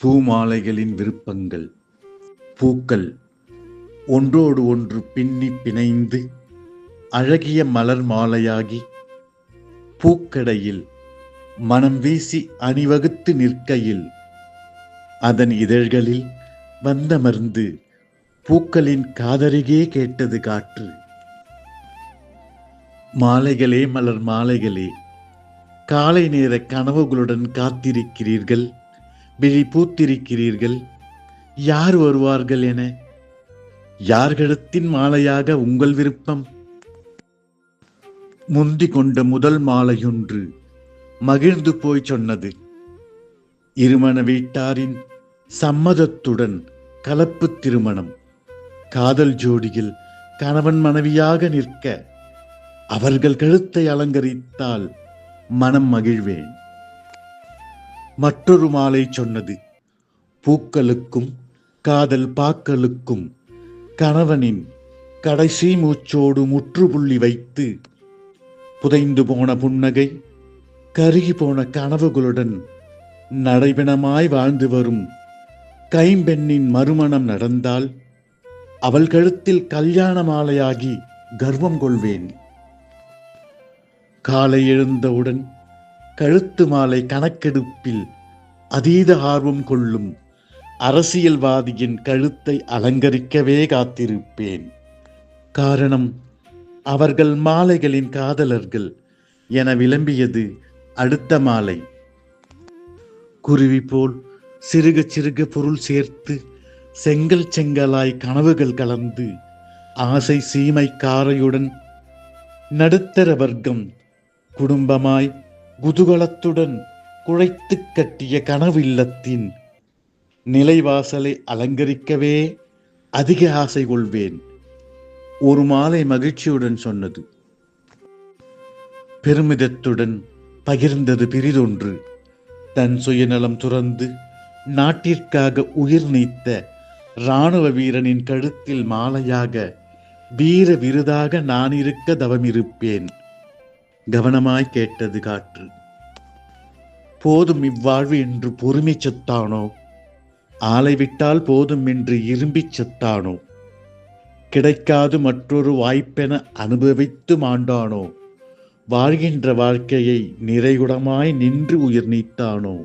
பூமாலைகளின் விருப்பங்கள் பூக்கள் ஒன்றோடு ஒன்று பின்னி பிணைந்து அழகிய மலர் மாலையாகி பூக்கடையில் மனம் வீசி அணிவகுத்து நிற்கையில் அதன் இதழ்களில் வந்தமர்ந்து பூக்களின் காதருகே கேட்டது காற்று. மாலைகளே மலர் மாலைகளே காலை நேர கனவுகளுடன் காத்திருக்கிறீர்கள். விழி பூத்திருக்கிறீர்கள். யார் வருவார்கள் என? யார்களிடத்தின் மாலையாக உங்கள் விருப்பம்? முந்தி கொண்ட முதல் மாலையொன்று மகிழ்ந்து போய் சொன்னது. இருமண வீட்டாரின் சம்மதத்துடன் கலப்பு திருமணம். காதல் ஜோடியில் கணவன் மனைவியாக நிற்க அவர்கள் கழுத்தை அலங்கரித்தால் மனம் மகிழ்வேன். மற்றொரு மாலை சொன்னது. பூக்களுக்கும் காதல் பாக்களுக்கும் கணவனின் கடைசி மூச்சோடு முற்றுப்புள்ளி வைத்து புதைந்து போன புன்னகை கருகி போன கனவுகளுடன் நடைபெணமாய் வாழ்ந்து வரும் கைம்பெண்ணின் மறுமணம் நடந்தால் அவள் கழுத்தில் கல்யாண மாலையாகி கர்வம் கொள்வேன். காலை எழுந்தவுடன் கழுத்து மாலை கணக்கெடுப்பில் அதீத ஆர்வம் கொள்ளும் அரசியல்வாதியின் கழுத்தை அலங்கரிக்கவே காத்திருப்பேன். காரணம் அவர்கள் மாலைகளின் காதலர்கள் என விளம்பியது அடுத்த மாலை. குருவி போல் சிறுக சிறுக பொருள் சேர்த்து செங்கல் செங்கலாய் கனவுகள் கலந்து ஆசை சீமை காரையுடன் நடுத்தர வர்க்கம் குடும்பமாய் குதூகலத்துடன் குழைத்து கட்டிய கனவில்லத்தின் நிலைவாசலை அலங்கரிக்கவே அதிக ஆசை கொள்வேன் ஒரு மாலை மகிழ்ச்சியுடன் சொன்னது. பெருமிதத்துடன் பகிர்ந்தது பிரிதொன்று தன் சுயநலம் துறந்து நாட்டிற்காக உயிர் நீத்த இராணுவ வீரனின் கழுத்தில் மாலையாக வீர விருதாக நான் இருக்க தவமிருப்பேன். கவனமாய் கேட்டது காற்று. போதும் இவ்வாழ்வு என்று பொறுமை செத்தானோ? ஆலை விட்டால் போதும் என்று இரும்பிச் செத்தானோ? கிடைக்காது மற்றொரு வாய்ப்பென அனுபவித்து மாண்டானோ? வாழ்கின்ற வாழ்க்கையை நிறைகுடமாய் நின்று உயிர் நீத்தானோ?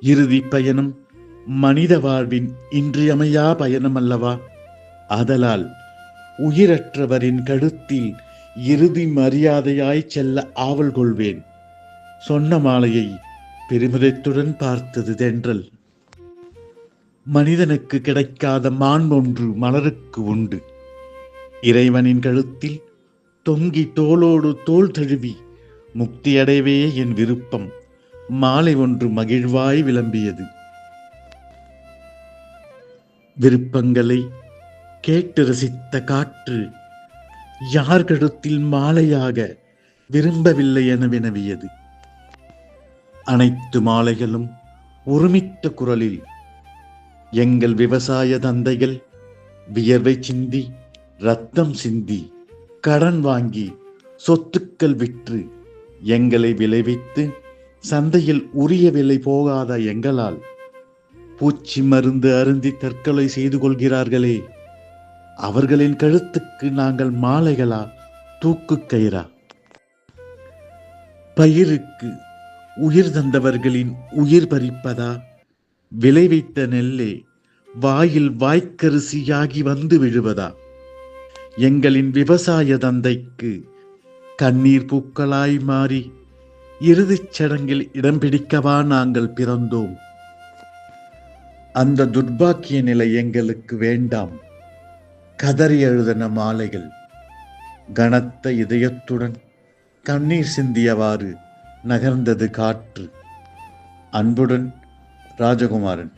இறுதி பயணம் மனித வாழ்வின் இன்றியமையா பயணம் அல்லவா? ஆதலால் உயிரற்றவரின் கழுத்தில் இறுதி மரியாதையாய் செல்ல ஆவல் கொள்வேன். சொன்ன மாலையை பெருமிதத்துடன் பார்த்தது தென்றல். மனிதனுக்கு கிடைக்காத மாண்பொன்று மலருக்கு உண்டு. இறைவனின் கழுத்தில் தொங்கி தோளோடு தோல் தழுவி முக்தியடைவே என் விருப்பம். மாலை ஒன்று மகிழ்வாய் விளம்பியது. விருப்பங்களை கேட்டு ரசித்த காற்று யார் கழுத்தில் மாலையாக விரும்பவில்லை என வினவியது. அனைத்து மாலைகளும் ஒருமித்த குரலில் எங்கள் விவசாய தந்தைகள் வியர்வை சிந்தி ரத்தம் சிந்தி கடன் வாங்கி சொத்துக்கள் விற்று எங்களை விளைவித்து சந்தையில் உரிய விலை போகாத எங்களால் பூச்சி மருந்து அருந்தி தற்கொலை செய்து கொள்கிறார்களே அவர்களின் கழுத்துக்கு நாங்கள் மாலைகளா? தூக்கு கயிறா? பயிருக்கு உயிர் தந்தவர்களின் உயிர் பறிப்பதா? விளைவித்த நெல்லே வாயில் வாய்க்கரிசியாகி வந்து விழுவதா? எங்களின் விவசாய தந்தைக்கு கண்ணீர் பூக்களாய் மாறி இறுதிச் சடங்கில் இடம் பிடிக்கவா நாங்கள் பிறந்தோம்? அந்த துர்பாக்கிய நிலை எங்களுக்கு வேண்டாம். கதறி எழுதின மாலைகள் கனத்த இதயத்துடன் கண்ணீர் சிந்தியவாறு நகர்ந்தது காற்று. அன்புடன் ராஜகுமாரன்.